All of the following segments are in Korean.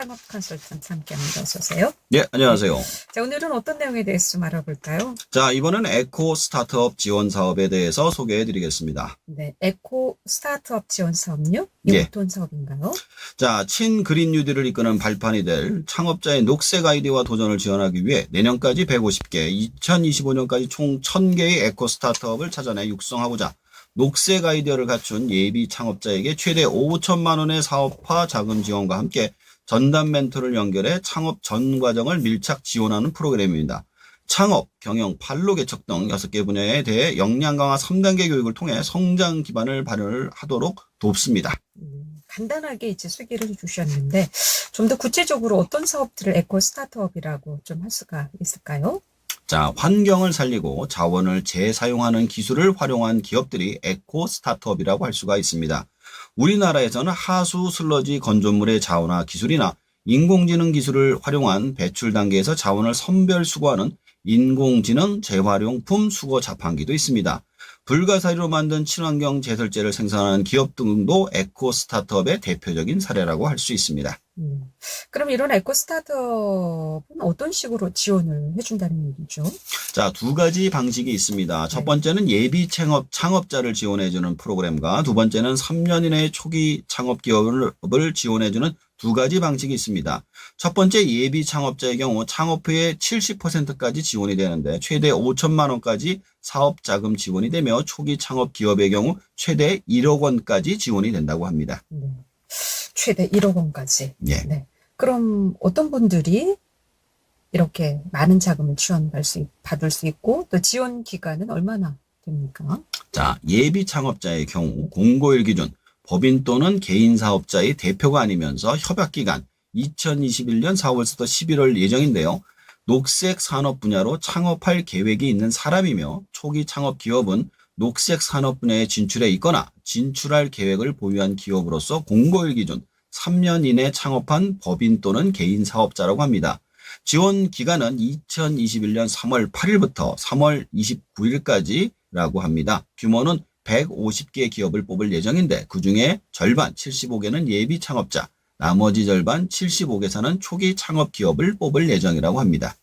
창업 컨설턴트 함께합니다. 어서 오세요. 예, 안녕하세요. 자, 오늘은 어떤 내용에 대해서 좀 알아볼까요? 자, 이번엔 에코 스타트업 지원 사업에 대해서 소개해 드리겠습니다. 네, 에코 스타트업 지원 사업요? 이거 예. 어떤 사업인가요? 자, 친 그린 뉴딜을 이끄는 발판이 될 창업자의 녹색 아이디어와 도전을 지원하기 위해 내년까지 150개, 2025년까지 총 1000개의 에코 스타트업을 찾아내 육성하고자 녹색 아이디어를 갖춘 예비 창업자에게 최대 5천만 원의 사업화 자금 지원과 함께 전담 멘토를 연결해 창업 전 과정을 밀착 지원하는 프로그램입니다. 창업, 경영, 판로 개척 등 6개 분야에 대해 역량 강화 3단계 교육을 통해 성장 기반을 마련하도록 돕습니다. 음, 간단하게 이제 소개를 주셨는데 좀 더 구체적으로 어떤 사업들을 에코 스타트업이라고 좀 할 수가 있을까요? 자, 환경을 살리고 자원을 재사용하는 기술을 활용한 기업들이 에코 스타트업이라고 할 수가 있습니다. 우리나라에서는 하수 슬러지 건조물의 자원화 기술이나 인공지능 기술을 활용한 배출 단계에서 자원을 선별 수거하는 인공지능 재활용품 수거 자판기도 있습니다. 불가사리로 만든 친환경 제설제를 생산하는 기업 등도 에코 스타트업의 대표적인 사례라고 할 수 있습니다. 음, 그럼 이런 에코 스타트업은 어떤 식으로 지원을 해준다는 얘기죠? 자, 두 가지 방식이 있습니다. 첫 번째는 예비 창업, 창업자를 지원해주는 프로그램과 두 번째는 3년 이내의 초기 창업 기업을 을 지원해주는 두 가지 방식이 있습니다. 첫 번째 예비 창업자의 경우 창업 후에 70%까지 지원이 되는데 최대 5천만 원까지 사업 자금 지원이 되며 초기 창업 기업의 경우 최대 1억 원까지 지원이 된다고 합니다. 네. 최대 1억 원까지. 예. 네. 그럼 어떤 분들이 이렇게 많은 자금을 지원받을 수, 있- 받을 수 있고 또 지원 기간은 얼마나 됩니까? 자, 예비 창업자의 경우 공고일 기준 법인 또는 개인 사업자의 대표가 아니면서 협약 기간 2021년 4월부터 11월 예정인데요. 녹색 산업 분야로 창업할 계획이 있는 사람이며 초기 창업 기업은 녹색 산업 분야에 진출해 있거나 진출할 계획을 보유한 기업으로서 공고일 기준 3년 이내 창업한 법인 또는 개인 사업자라고 합니다. 지원 기간은 2021년 3월 8일부터 3월 29일까지라고 합니다. 규모는 150개 기업을 뽑을 예정인데 그 중에 절반 75개는 예비 창업자, 나머지 절반 75개사는 초기 창업 기업을 뽑을 예정이라고 합니다.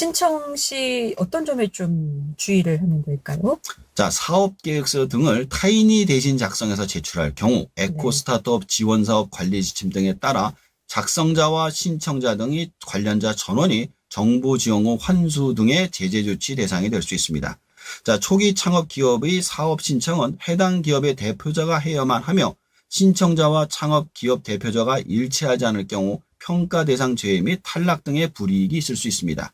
네. 신청 시 어떤 점에 좀 주의를 하면 될까요? 자, 사업 계획서 등을 타인이 대신 작성해서 제출할 경우 에코 네. 스타트업 지원 사업 관리 지침 등에 따라 작성자와 신청자 등이 관련자 전원이 정부 지원 후 환수 등의 제재 조치 대상이 될 수 있습니다. 자, 초기 창업 기업의 사업 신청은 해당 기업의 대표자가 해야만 하며 신청자와 창업 기업 대표자가 일치하지 않을 경우 평가 대상 제외 및 탈락 등의 불이익이 있을 수 있습니다.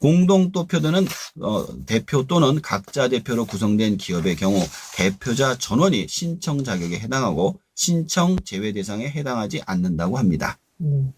공동 또표되는 어, 대표 또는 각자 대표로 구성된 기업의 경우 대표자 전원이 신청 자격에 해당하고 신청 제외 대상에 해당하지 않는다고 합니다. 네.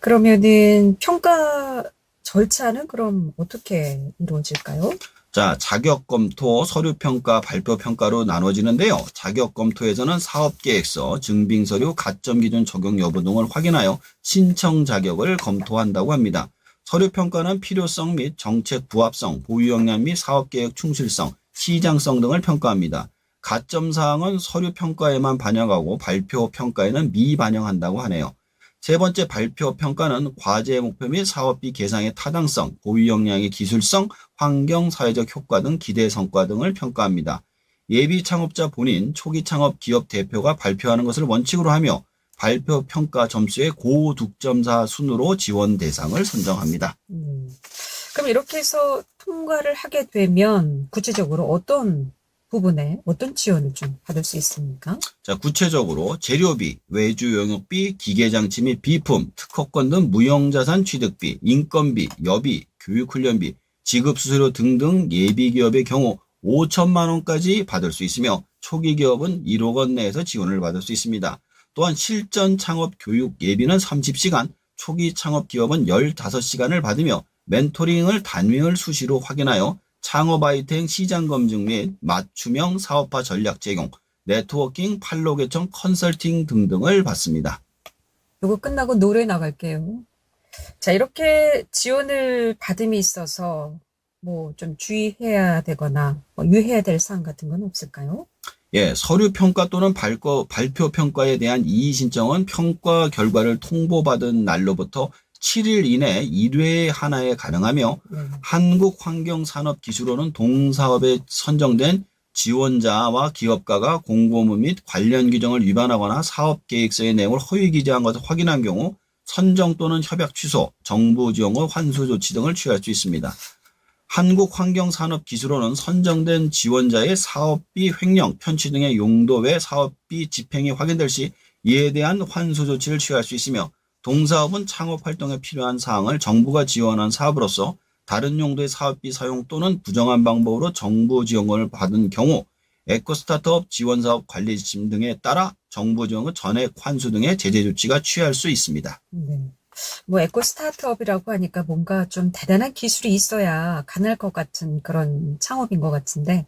그러면은 평가 절차는 그럼 어떻게 이루어질까요? 자, 자격 검토, 서류 평가, 발표 평가로 나눠지는데요. 자격 검토에서는 사업 계획서, 증빙 서류, 가점 기준 적용 여부 등을 확인하여 신청 자격을 검토한다고 합니다. 서류 평가는 필요성 및 정책 부합성, 보유 역량 및 사업 계획 충실성, 시장성 등을 평가합니다. 가점 사항은 서류 평가에만 반영하고 발표 평가에는 미반영한다고 하네요. 세 번째 발표 평가는 과제 목표 및 사업비 계상의 타당성, 보유 역량의 기술성, 환경, 사회적 효과 등 기대 성과 등을 평가합니다. 예비 창업자 본인, 초기 창업 기업 대표가 발표하는 것을 원칙으로 하며 발표 평가 점수의 고득점사 순으로 지원 대상을 선정합니다. 음. 그럼 이렇게 해서 통과를 하게 되면 구체적으로 어떤 부분에 어떤 지원을 좀 받을 수 있습니까? 자, 구체적으로 재료비, 외주 용역비, 기계장치 및 비품, 특허권 등 무형자산 취득비, 인건비, 여비, 교육훈련비, 지급수수료 등등 예비기업의 경우 5천만 원까지 받을 수 있으며 초기 기업은 1억 원 내에서 지원을 받을 수 있습니다. 또한 실전 창업 교육 예비는 30시간, 초기 창업 기업은 15시간을 받으며 멘토링을 단위를 수시로 확인하여 창업 아이템 시장 검증 및 맞춤형 사업화 전략 제공, 네트워킹, 판로 개청, 컨설팅 등등을 받습니다. 이거 끝나고 노래 나갈게요. 자, 이렇게 지원을 받음에 있어서 뭐 좀 주의해야 되거나 뭐 유의해야 될 사항 같은 건 없을까요? 예, 서류 평가 또는 발거, 발표 평가에 대한 이의 신청은 평가 결과를 통보받은 날로부터 7일 이내 1회 하나에 가능하며 네. 한국환경산업기술원은 동사업에 선정된 지원자와 기업가가 공고문 및 관련 규정을 위반하거나 사업계획서의 내용을 허위 기재한 것을 확인한 경우 선정 또는 협약 취소, 정부 지원 후 환수 조치 등을 취할 수 있습니다. 한국환경산업기술원은 선정된 지원자의 사업비 횡령, 편취 등의 용도 외 사업비 집행이 확인될 시 이에 대한 환수 조치를 취할 수 있으며 동사업은 창업 활동에 필요한 사항을 정부가 지원한 사업으로서 다른 용도의 사업비 사용 또는 부정한 방법으로 정부 지원을 받은 경우 에코 스타트업 지원 사업 관리 지침 등에 따라 정부 지원은 전액 환수 등의 제재 조치가 취할 수 있습니다. 네. 뭐 에코 스타트업이라고 하니까 뭔가 좀 대단한 기술이 있어야 가능할 것 같은 그런 창업인 것 같은데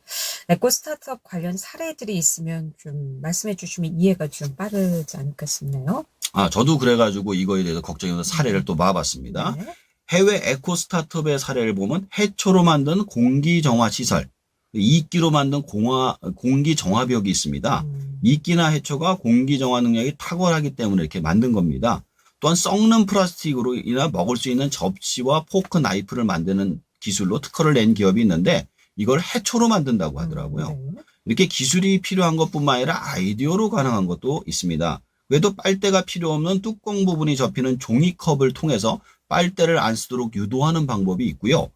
에코 스타트업 관련 사례들이 있으면 좀 말씀해 주시면 이해가 좀 빠르지 않을까 싶네요. 아, 저도 그래가지고 이거에 대해서 걱정해서 사례를 또 모아봤습니다. 네. 해외 에코 스타트업의 사례를 보면 해초로 만든 공기 정화 시설, 이끼로 만든 공화, 공기 정화벽이 있습니다. 음, 이끼나 해초가 공기 정화 능력이 탁월하기 때문에 이렇게 만든 겁니다. 또한 썩는 플라스틱으로 인해 먹을 수 있는 접시와 포크 나이프를 만드는 기술로 특허를 낸 기업이 있는데 이걸 해초로 만든다고 하더라고요. 네. 이렇게 기술이 필요한 것뿐만 아니라 아이디어로 가능한 것도 있습니다. 외도 빨대가 필요 없는 뚜껑 부분이 접히는 종이컵을 통해서 빨대를 안 쓰도록 유도하는 방법이 있고요.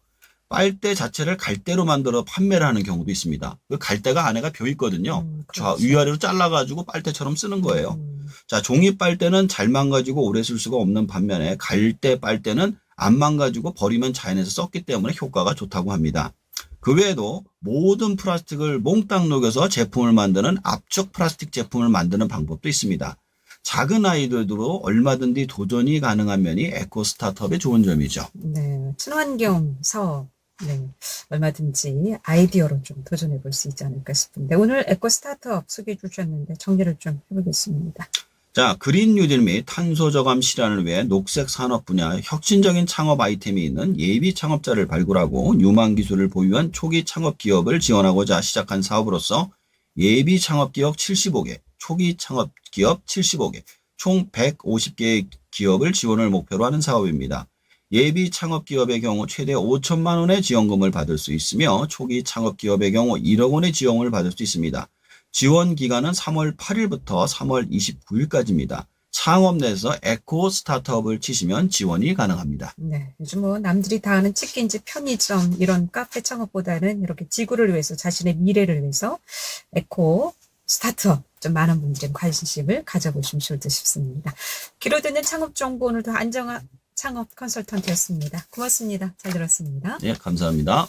빨대 자체를 갈대로 만들어 판매를 하는 경우도 있습니다. 그 갈대가 안에가 벼 있거든요. 음, 좌, 그렇죠. 위아래로 잘라가지고 빨대처럼 쓰는 거예요. 음, 자, 종이 빨대는 잘 망가지고 오래 쓸 수가 없는 반면에 갈대 빨대는 안 망가지고 버리면 자연에서 썼기 때문에 효과가 좋다고 합니다. 그 외에도 모든 플라스틱을 몽땅 녹여서 제품을 만드는 압축 플라스틱 제품을 만드는 방법도 있습니다. 작은 아이들도 얼마든지 도전이 가능한 면이 에코 스타트업의 좋은 점이죠. 네. 친환경 사업. 네. 얼마든지 아이디어로 좀 도전해 볼 수 있지 않을까 싶은데 오늘 에코 스타트업 소개해 주셨는데 정리를 좀 해보겠습니다. 자, 그린 뉴딜 및 탄소 저감 실현을 위해 녹색 산업 분야 혁신적인 창업 아이템이 있는 예비 창업자를 발굴하고 유망 기술을 보유한 초기 창업 기업을 지원하고자 시작한 사업으로서 예비 창업 기업 75개, 초기 창업 기업 75개, 총 150개의 기업을 지원을 목표로 하는 사업입니다. 예비 창업 기업의 경우 최대 5천만 원의 지원금을 받을 수 있으며 초기 창업 기업의 경우 1억 원의 지원을 받을 수 있습니다. 지원 기간은 3월 8일부터 3월 29일까지입니다. 창업 내에서 에코 스타트업을 치시면 지원이 가능합니다. 네. 요즘 뭐 남들이 다 아는 치킨집, 편의점 이런 카페 창업보다는 이렇게 지구를 위해서 자신의 미래를 위해서 에코 스타트업 좀 많은 분들의 관심을 가져보시면 좋을 듯 싶습니다. 듣는 창업 정보 오늘도 안정화 창업 컨설턴트였습니다. 고맙습니다. 잘 들었습니다. 예, 감사합니다.